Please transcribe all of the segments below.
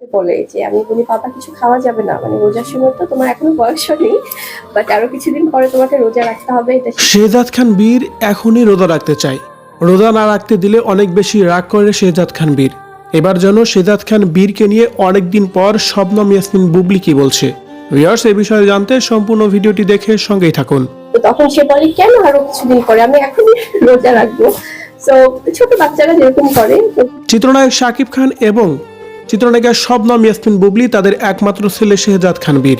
আমাকে বলে যে আমি বলি বাবা কিছু খাওয়া যাবে না। মানে রোজার সময় তো তোমার এখনও বয়স নেই বাট আরও কিছুদিন পরে তোমাকে রোজা রাখতে হবে। এটা শেহজাদ খান বীর এখনই রোজা রাখতে চায়। রোজা না রাখতে দিলে অনেক বেশি রাগ করে শেহজাদ খান বীর। এবার যেন শেহজাদ খান বীরকে নিয়ে অনেকদিন পর শবনম ইয়াসমিন বুবলি কি বলছে। ভিউয়ার্স এই বিষয়ে জানতে সম্পূর্ণ ভিডিওটি দেখে সঙ্গেই থাকুন। তখন সে বলে কেন আরও কিছুদিন পরে আমি এখনই রোজা রাখব। ছোট বাচ্চারা যেরকম করে চিত্রনায়ক শাকিব খান এবং চিত্রনায়িকা শবনম ইয়াসমিন বুবলি তাদের একমাত্র ছেলে শেহজাদ খান বীর।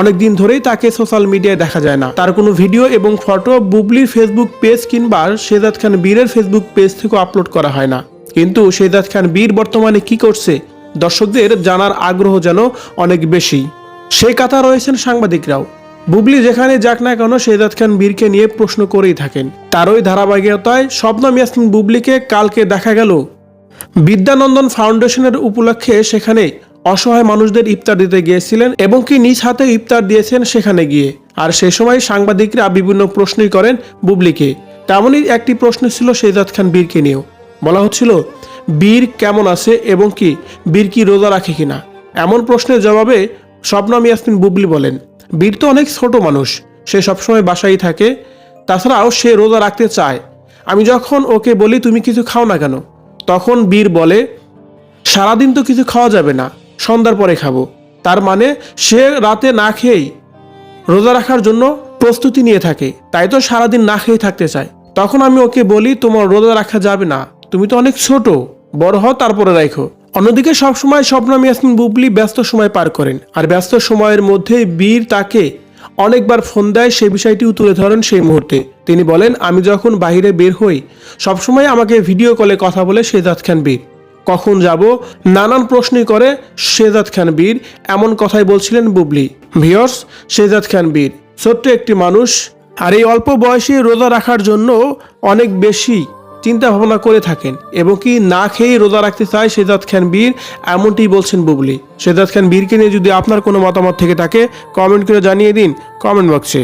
অনেকদিন ধরেই তাকে সোশ্যাল মিডিয়ায় দেখা যায় না। তার কোনো ভিডিও এবং ফটো বুবলির ফেসবুক পেজ কিংবা শেহজাদ খান বীরের ফেসবুক পেজ থেকেও আপলোড করা হয় না। কিন্তু শেহজাদ খান বীর বর্তমানে কি করছে, দর্শকদের জানার আগ্রহ যেন অনেক বেশি। সেই কথা রয়েছেন সাংবাদিকরাও। বুবলি যেখানে যাক না কেন শেহজাদ খান বীরকে নিয়ে প্রশ্ন করেই থাকেন। তারই ধারাবাহিকতায় শবনম ইয়াসমিন বুবলিকে কালকে দেখা গেল বিদ্যানন্দন ফাউন্ডেশনের উপলক্ষে সেখানে অসহায় মানুষদের ইফতার দিতে গিয়েছিলেন এবং কি নিজ হাতে ইফতার দিয়েছেন সেখানে গিয়ে। আর সে সময় সাংবাদিকরা বিভিন্ন প্রশ্নই করেন বুবলিকে। তেমনই একটি প্রশ্ন ছিল শেজাদ খান বীরকে নিয়েও। বলা হচ্ছিল, বীর কেমন আছে এবং কি বীর কি রোজা রাখে কিনা? এমন প্রশ্নের জবাবে স্বপ্নম ইয়াসমিন বুবলি বলেন, বীর তো অনেক ছোট মানুষ, সে সবসময় বাসায় থাকে। তাছাড়াও সে রোজা রাখতে চায়। আমি যখন ওকে বলি, তুমি কিছু খাও না কেন? তখন বীর বলে, সারাদিন তো কিছু খাওয়া যাবে না, সন্ধ্যার পরে খাব। তার মানে সে রাতে না খেয়েই রোজা রাখার জন্য প্রস্তুতি নিয়ে থাকে, তাই তো সারাদিন না খেয়ে থাকতে চায়। তখন আমি ওকে বলি, তোমার রোজা রাখা যাবে না, তুমি তো অনেক ছোট, বড় হও, তারপরে রাখো অন্যদিকে সবসময় স্বপ্নম ইয়াসমিন বুবলি ব্যস্ত সময় পার করেন, আর ব্যস্ত সময়ের মধ্যে বীর তাকে অনেকবার ফোন দেয় সেই বিষয়টিও তুলে ধরেন সেই মুহূর্তে। তিনি বলেন, আমি যখন বাইরে বের হই, সবসময় আমাকে ভিডিও কলে কথা বলে শেজাদ খান বীর। কখন যাব, নানান প্রশ্নই করে শেজাদ খান বীর। এমন কথাই বলছিলেন বুবলি। ভিয়র্স শেজাদ খান বীর, ছোট্ট একটি মানুষ। আর এই অল্প বয়সে রোজা রাখার জন্য অনেক বেশি চিন্তা ভাবনা করে থাকেন এবং কি না খেয়ে রোজা রাখতে চায় শেজাদ খান বীর এমনটি বলছেন বুবলি। শেজাদ খান বীরকে নিয়ে যদি আপনার কোনো মতামত থেকে থাকে কমেন্ট করে জানিয়ে দিন কমেন্ট বক্সে